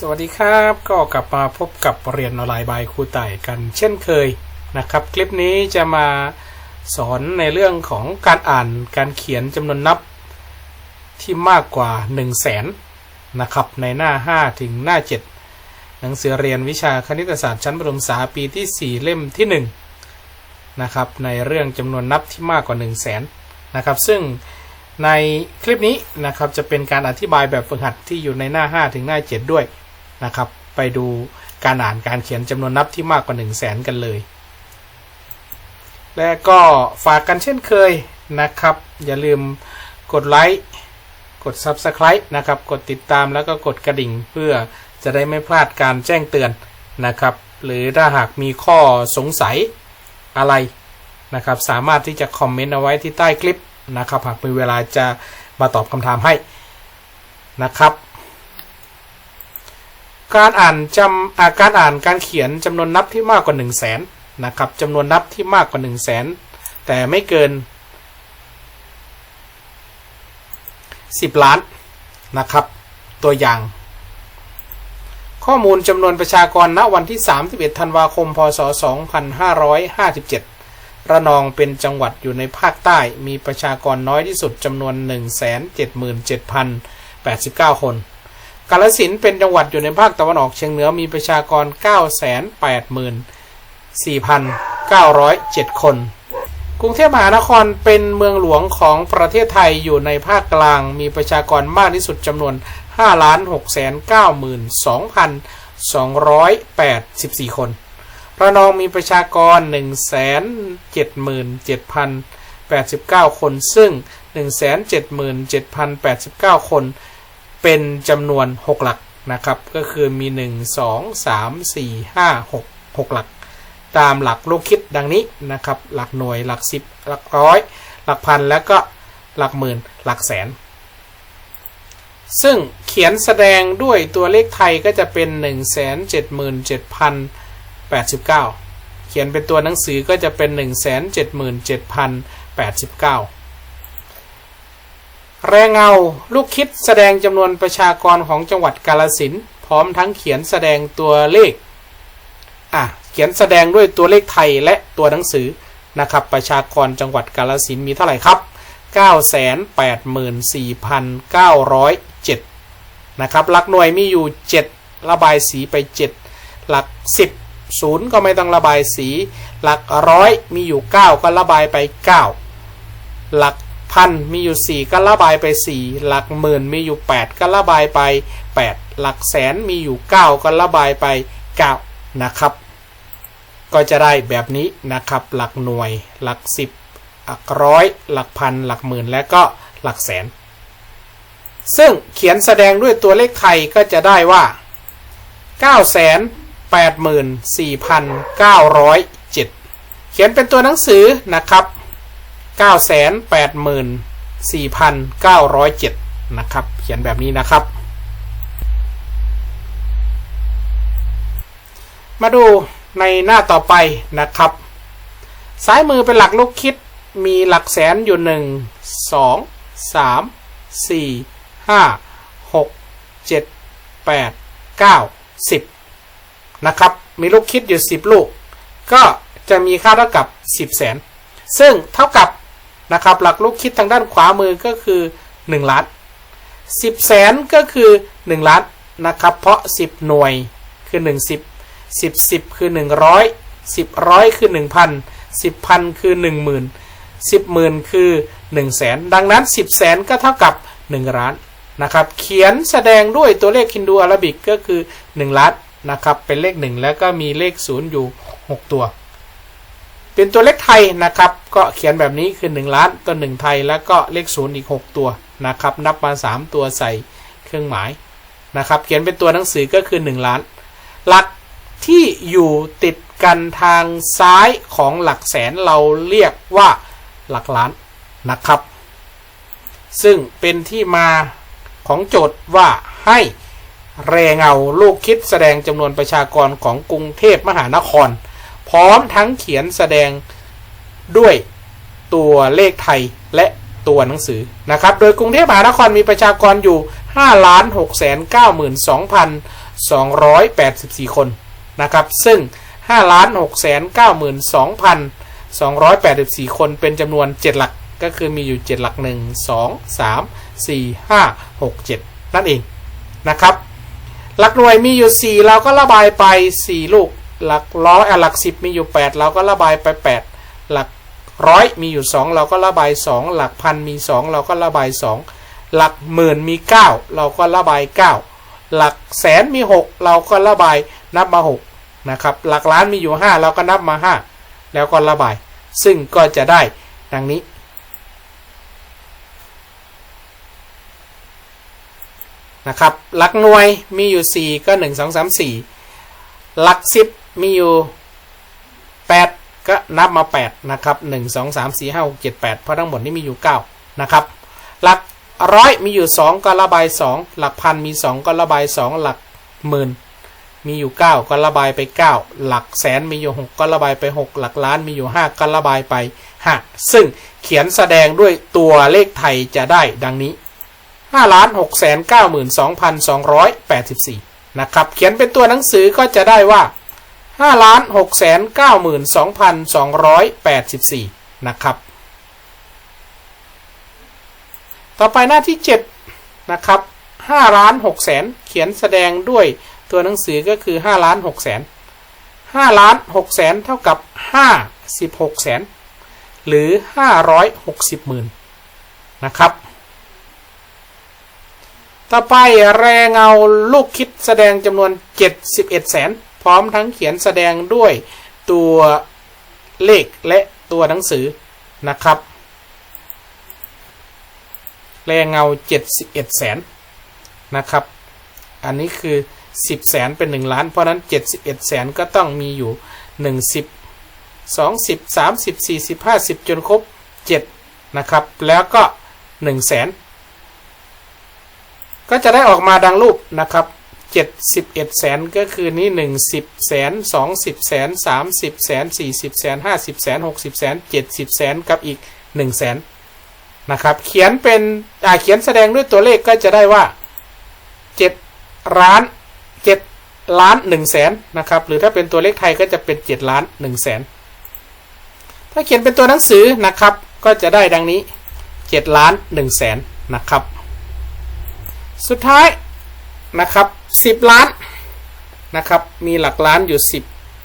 สวัสดีครับก็กลับมาพบกับเรียนออนไลน์บายครูไต่กันเช่นเคยนะครับ คลิปนี้จะมาสอนในเรื่องของการอ่านการเขียนจำนวนนับที่มากกว่า 1 0 0 0 0แสนนะครับในหน้า 5 ถึงหน้า 7 หนังสือเรียนวิชาคณิตศาสตร์ชั้นประถมศึกษาปีที่ 4 เล่มที่1นะครับในเรื่องจำนวนนับที่มากกว่า 1 0 0 0 0แสนนะครับซึ่งในคลิปนี้นะครับจะเป็นการอธิบายแบบฝึกหัดที่อยู่ในหน้า 5 ถึงหน้า 7 ด้วย นะครับ ไปดูการอ่านการเขียนจำนวนนับที่มากกว่า 1 0 0 0 0แสนกันเลย และก็ฝากกันเช่นเคยนะครับ อย่าลืมกดไลค์กด Subscribe นะครับ กดติดตามแล้วก็กดกระดิ่งเพื่อจะได้ไม่พลาดการแจ้งเตือนนะครับ หรือถ้าหากมีข้อสงสัยอะไรนะครับ สามารถที่จะคอมเมนต์เอาไว้ที่ใต้คลิปนะครับ หากมีเวลาจะมาตอบคำถามให้นะครับ การอ่านจำอาการอ่านการเขียนจำนวนนับที่มากกว่า 1 0 0 0 0แสนนะครับจำนวนนับที่มากกว่า 1 0 0 0 0แสนแต่ไม่เกิน 10 ล้านนะครับ ตัวอย่าง ข้อมูลจำนวนประชากรณวันที่ 31 ธันวาคม พศ 2557 ระนองเป็นจังหวัดอยู่ในภาคใต้มีประชากรน้อยที่สุดจำนวน 177,089 คน กาฬสินเป็นจังหวัดอยู่ในภาคตะวันออกเฉียงเหนือมีประชากร 984,907 คน กรุงเทพมหานครเป็นเมืองหลวงของประเทศไทยอยู่ในภาคกลาง มีประชากรมากที่สุดจำนวน 5,692,284 คน ระนองมีประชากร 177,089 คน ซึ่ง 177,089 คน เป็นจำนวน 6 หลักนะครับ ก็คือมี 1 2 3 4 5 6 6 หลัก ตามหลักลูกคิดดังนี้นะครับ หลักหน่วยหลัก 10 หลักร้อย หลักพันแล้วก็หลักหมื่นหลักแสน ซึ่งเขียนแสดงด้วยตัวเลขไทยก็จะเป็น 177,089 เขียนเป็นตัวหนังสือก็จะเป็น 177,089 แรงเงาลูกคิดแสดงจำนวนประชากรของจังหวัดกาลสินพร้อมทั้งเขียนแสดงตัวเลข อะ เขียนแสดงด้วยตัวเลขไทยและตัวหนังสือนะครับ ประชากรจังหวัดกาลสินมีเท่าไหร่ครับ 984,907 นะครับหลักหน่วยมีอยู่ 7 ระบายสีไป 7 หลัก 10ศูนย์ก็ไม่ต้องระบายสี หลักร้อยมีอยู่ 9 ก็ระบายไป 9 หลัก พันมีอยู่ 4 ก็ระบายไป 4 หลักหมื่นมีอยู่ 8 ก็ระบายไป 8 หลักแสนมีอยู่ 9 ก็ระบายไป 9 นะครับ ก็จะได้แบบนี้นะครับ หลักหน่วย หลัก 10 หลักร้อย หลักพัน หลักหมื่น และก็หลักแสน ซึ่งเขียนแสดงด้วยตัวเลขไทยก็จะได้ว่า 984,907 เขียนเป็นตัวหนังสือนะครับ 984,907 นะครับ เขียนแบบนี้นะครับ มาดูในหน้าต่อไปนะครับ ซ้ายมือเป็นหลักลูกคิดมีหลักแสนอยู่ 1 2 3 4 5 6 7 8 9 10 นะครับ มีลูกคิดอยู่ 10 ลูก ก็จะมีค่าเท่ากับ 10 แสน ซึ่งเท่ากับ นะครับ หลักลูกคิดทางด้านขวามือก็คือ 1 ล้าน 10 แสนก็คือ 1 ล้านนะครับ เพราะ 10 หน่วยคือ 1 10 10 10 คือ 100 10ร้อยคือ 1,000 10พันคือ 10,000 10หมื่นคือ1แสนดังนั้น 10แสนก็เท่ากับ 1 ล้านนะครับ เขียนแสดงด้วยตัวเลขคินดูอาราบิกก็คือ 1 ล้านนะครับ เป็นเลข 1 แล้วก็มีเลข 0 อยู่ 6 ตัว เป็นตัวเลขไทยนะครับ ก็เขียนแบบนี้คือ 1 ล้านตัว 1 ไทยแล้วก็เลข0อีก 6 ตัวนะครับ นับมา 3 ตัวใส่เครื่องหมายนะครับ เขียนเป็นตัวหนังสือก็คือ 1 ล้าน หลักที่อยู่ติดกันทางซ้ายของหลักแสนเราเรียกว่าหลักล้านนะครับ ซึ่งเป็นที่มาของโจทย์ว่าให้แรเงาลูกคิดแสดงจำนวนประชากรของกรุงเทพมหานคร ร้อมทั้งเขียนแสดงด้วยตัวเลขไทยและตัวหนังสือนะครับ โดยกรุงเทพมหานครมีประชากรอยู่ 5 ล้าน6แสน92,284 คนนะครับ ซึ่ง 5 ล้าน6แสน92,284 คนเป็นจำนวน 7 หลัก ก็คือมีอยู่ 7 หลัก 1 2 3 4 5 6 7 นั่นเองนะครับ หลักหน่วยมีอยู่ 4 เราก็ระบายไป 4 ลูก หลักร้อยหลัก10มีอยู่ 8 เราก็ระบายไป 8 หลักร้อยมีอยู่ 2 เราก็ระบาย 2 หลักพันมี 2 เราก็ระบาย 2 หลักหมื่นมี 9 เราก็ระบาย 9 หลักแสนมี 6 เราก็ระบายนับมา 6 นะครับ หลักล้านมีอยู่ 5 เราก็นับมา 5 แล้วก็ระบาย ซึ่งก็จะได้ดังนี้นะครับ หลักหน่วยมีอยู่ 4 ก็ 1 2 3 4 หลัก 10 มีอยู่8ก็นับมา8นะครับ1 2 3 4 5 6 7 8เพราะทั้งหมดนี้มีอยู่9นะครับหลักร้อยมีอยู่2ก็ระบาย2หลักพันมี2ก็ระบาย2หลักหมื่นมีอยู่ 9 ก็ระบายไป 9 หลักแสนมีอยู่ 6 ก็ระบายไป 6 หลักล้านมีอยู่ 5 ก็ระบายไป 5 ซึ่งเขียนแสดงด้วยตัวเลขไทยจะได้ดังนี้ 5 ล้าน6แสน92,284 นะครับ เขียนเป็นตัวหนังสือก็จะได้ว่า 5ล้าน6แสน92,284นะครับ ต่อไปหน้าที่7นะครับ5ล้าน6แสนเขียนแสดงด้วยตัวหนังสือก็คือ5ล้าน6แสน5ล้าน6แสนเท่ากับ56แสนหรือ560หมื่นนะครับ ต่อไปแรงเงาลูกคิดแสดงจำนวน71แสน พร้อมทั้งเขียนแสดงด้วยตัวเลขและตัวหนังสือนะครับ แรงเงา 71 แสนนะครับ อันนี้คือ 10 แสนเป็น 1 ล้าน เพราะนั้น 71 แสนก็ต้องมีอยู่ 1 10 20 30 40 50 จนครบ 7 นะครับ แล้วก็1แสนก็จะได้ออกมาดังรูปนะครับ 71แสนก็คือนี้1 10แสน20แสน30แสน40แสน50แสน60แสน70แสนกับอีก1แสนนะครับเขียนเป็นอ่าเขียนแสดงด้วยตัวเลขก็จะได้ว่า7ล้าน7ล้าน1แสนนะครับหรือถ้าเป็นตัวเลขไทยก็จะเป็น7ล้าน1แสนถ้าเขียนเป็นตัวหนังสือนะครับก็จะได้ดังนี้7ล้าน1แสนนะครับ สุดท้าย นะครับ10ล้านนะครับ มีหลักล้านอยู่10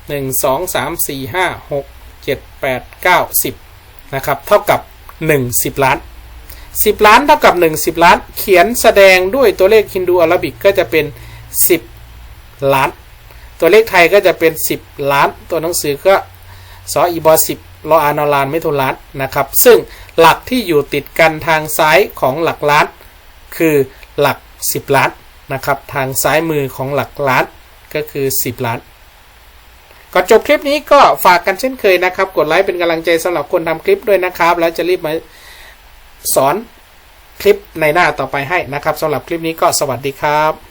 1 2 3 4 5 6 7 8 9 10นะครับ เท่ากับ1 10ล้าน10ล้านเท่ากับ1 10ล้าน เขียนแสดงด้วยตัวเลขฮินดูอาราบิกก็จะเป็น10ล้าน ตัวเลขไทยก็จะเป็น10ล้าน ตัวหนังสือก็สออีบอ10รออานอลานไม่ทุล้านนะครับ ซึ่งหลักที่อยู่ติดกันทางซ้ายของหลักล้าน คือหลัก 10 ล้าน นะครับ ทางซ้ายมือของหลักล้านก็คือ 10 ล้านก่อนจบคลิปนี้ก็ฝากกันเช่นเคยนะครับ กดไลค์เป็นกำลังใจสำหรับคนทำคลิปด้วยนะครับ แล้วจะรีบมาสอนคลิปในหน้าต่อไปให้นะครับสำหรับคลิปนี้ก็สวัสดีครับ